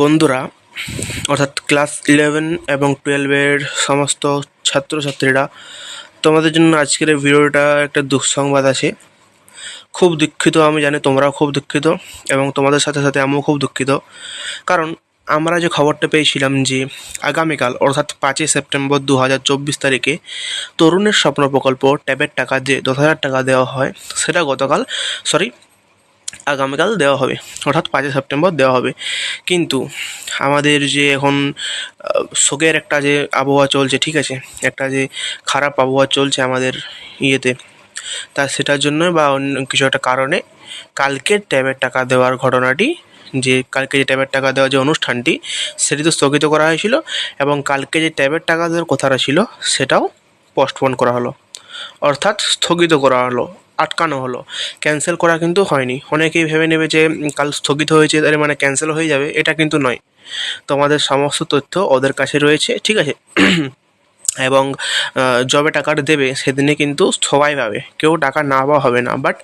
বন্ধুরা, অর্থাৎ class eleven এবং টুয়েলভের সমস্ত ছাত্রছাত্রীরা, তোমাদের জন্য আজকের এই ভিডিওটা একটা দুঃসংবাদ আছে। খুব দুঃখিত, আমি জানি তোমরাও খুব দুঃখিত এবং তোমাদের সাথে সাথে আমিও খুব দুঃখিত। কারণ আমরা যে খবরটা পেয়েছিলাম যে আগামীকাল, অর্থাৎ পাঁচই সেপ্টেম্বর দু হাজার চব্বিশ তারিখে তরুণের স্বপ্ন প্রকল্প ট্যাবের টাকা যে দশ হাজার টাকা দেওয়া হয়, সেটা গতকাল সরি আগামীকাল দেওয়া হবে, অর্থাৎ পাঁচই সেপ্টেম্বর দেওয়া হবে। কিন্তু আমাদের যে এখন শোকের একটা যে আবহাওয়া চলছে, ঠিক আছে? একটা যে খারাপ আবহাওয়া চলছে আমাদের ইয়েতে, তা সেটার জন্য বা অন্য কিছু একটা কারণে কালকে ট্যাবের টাকা দেওয়ার ঘটনাটি, যে কালকে যে ট্যাবের টাকা দেওয়ার যে অনুষ্ঠানটি, সেটি তো স্থগিত করা হয়েছিল এবং কালকে যে ট্যাবের টাকা দেওয়ার কথাটা ছিল, সেটাও পোস্টপোন করা হলো। অর্থাৎ স্থগিত করা হলো। আটকানো হলো। ক্যান্সেল করা কিন্তু হয়নি। অনেকেই ভেবে নেবে যে কাল স্থগিত হয়েছে, তাহলে মানে ক্যান্সেল হয়ে যাবে। এটা কিন্তু নয়। তোমাদের সমস্ত তথ্য ওদের কাছে রয়েছে, ঠিক আছে? এবং যবে টাকাটা দেবে, সেদিনে কিন্তু সবাই পাবে। কেউ টাকা না পাওয়া হবে না বাট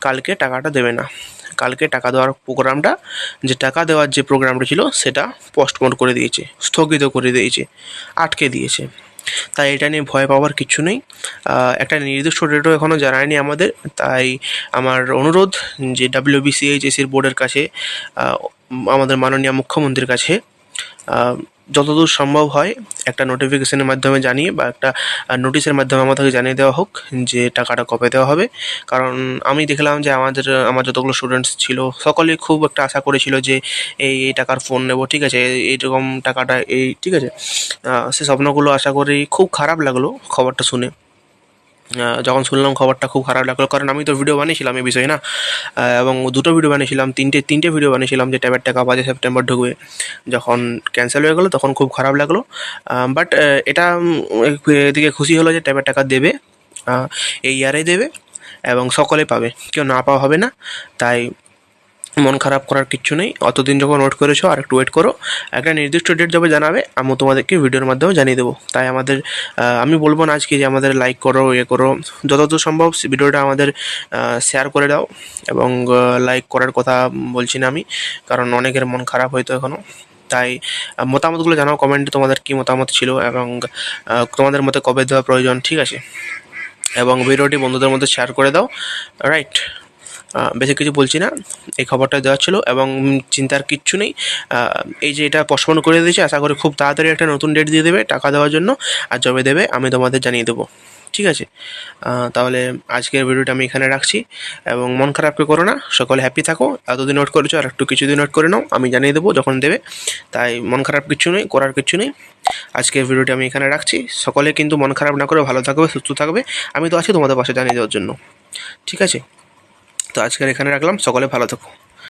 কালকে টাকাটা দেবে না। কালকে টাকা দেওয়ার প্রোগ্রামটা যে টাকা দেওয়ার যে প্রোগ্রামটা ছিল, সেটা পোস্টপোন করে দিয়েছে, স্থগিত করে দিয়েছে, আটকে দিয়েছে। তাই এটা নিয়ে ভয় পাওয়ার কিছু নেই। একটা নির্দিষ্ট ডেটও এখনও জানায়নি আমাদের। তাই আমার অনুরোধ যে ডাব্লিউবিসিএইচএসির বোর্ডের কাছে আমাদের মাননীয় মুখ্যমন্ত্রীর কাছে যতদূর সম্ভব হয়, একটা নোটিফিকেশনের মাধ্যমে জানিয়ে বা একটা নোটিশের মাধ্যমে আমাদেরকে জানিয়ে দেওয়া হোক যে টাকাটা কবে দেওয়া হবে। কারণ আমি দেখলাম যে আমাদের, আমার যতগুলো স্টুডেন্টস ছিল, সকলে খুব একটা আশা করেছিল যে এই এই টাকার ফোন নেব, ঠিক আছে, এই- এইরকম টাকাটা, এই, ঠিক আছে। সে স্বপ্নগুলো আশা করি খুব খারাপ লাগল খবরটা শুনে। যখন শুনলাম খবরটা খুব খারাপ লাগল, কারণ আমি তো ভিডিও বানিয়েছিলাম এই বিষয়ে না? এবং দুটো ভিডিও বানিয়েছিলাম, তিনটে তিনটে ভিডিও বানিয়েছিলাম যে ট্যাবের টাকা বাজে সেপ্টেম্বর ঢুকবে। যখন ক্যান্সেল হয়ে গেলো, তখন খুব খারাপ লাগল। বাট এটা এদিকে খুশি হলো যে ট্যাবের টাকা দেবে এই ইয়ারে দেবে, এবং সকলে পাবে। কেউ না পাওয়া হবে না, তাই মন খারাপ করার কিচ্ছু নেই। অতদিন যখন ওয়েট করেছ আর একটু ওয়েট করো। একটা নির্দিষ্ট ডেট যবে জানাবে, আমি তোমাদেরকে ভিডিওর মাধ্যমে জানিয়ে দেবো। তাই আমাদের আমি বলব না আজকে যে আমাদের লাইক করো ইয়ে করো। যতদূর সম্ভব ভিডিওটা আমাদের শেয়ার করে দাও এবং লাইক করার কথা বলছি না আমি, কারণ অনেকের মন খারাপ হয়তো এখনও তাই মতামতগুলো জানাও কমেন্টে তোমাদের কী মতামত ছিল এবং তোমাদের মতে কবে দেওয়া প্রয়োজন, ঠিক আছে? এবং ভিডিওটি বন্ধুদের মধ্যে শেয়ার করে দাও রাইট বেশি কিছু বলছি না। এই খবরটা দেওয়া ছিল এবং চিন্তার কিচ্ছু নেই। এই যে এটা পোস্টপোন করে দিয়েছে, আশা করি খুব তাড়াতাড়ি একটা নতুন ডেট দিয়ে দেবে টাকা দেওয়ার জন্য। আর যবে দেবে, আমি তোমাদের জানিয়ে দেবো। ঠিক আছে? তাহলে আজকের ভিডিওটা আমি এখানে রাখছি এবং মন খারাপ কেউ করো না, সকলে হ্যাপি থাকো। এতদিন নোট করেছ, আর একটু কিছুদিন নোট করে নাও, আমি জানিয়ে দেবো যখন দেবে। তাই মন খারাপ কিছু নেই, করার কিছু নেই। আজকের ভিডিওটি আমি এখানে রাখছি। সকলে কিন্তু মন খারাপ না করে ভালো থাকবে, সুস্থ থাকবে। আমি তো আছি তোমাদের পাশে জানিয়ে দেওয়ার জন্য। ঠিক আছে? তো আজকের এখানে রাখলাম। সকলে ভালো থাকো।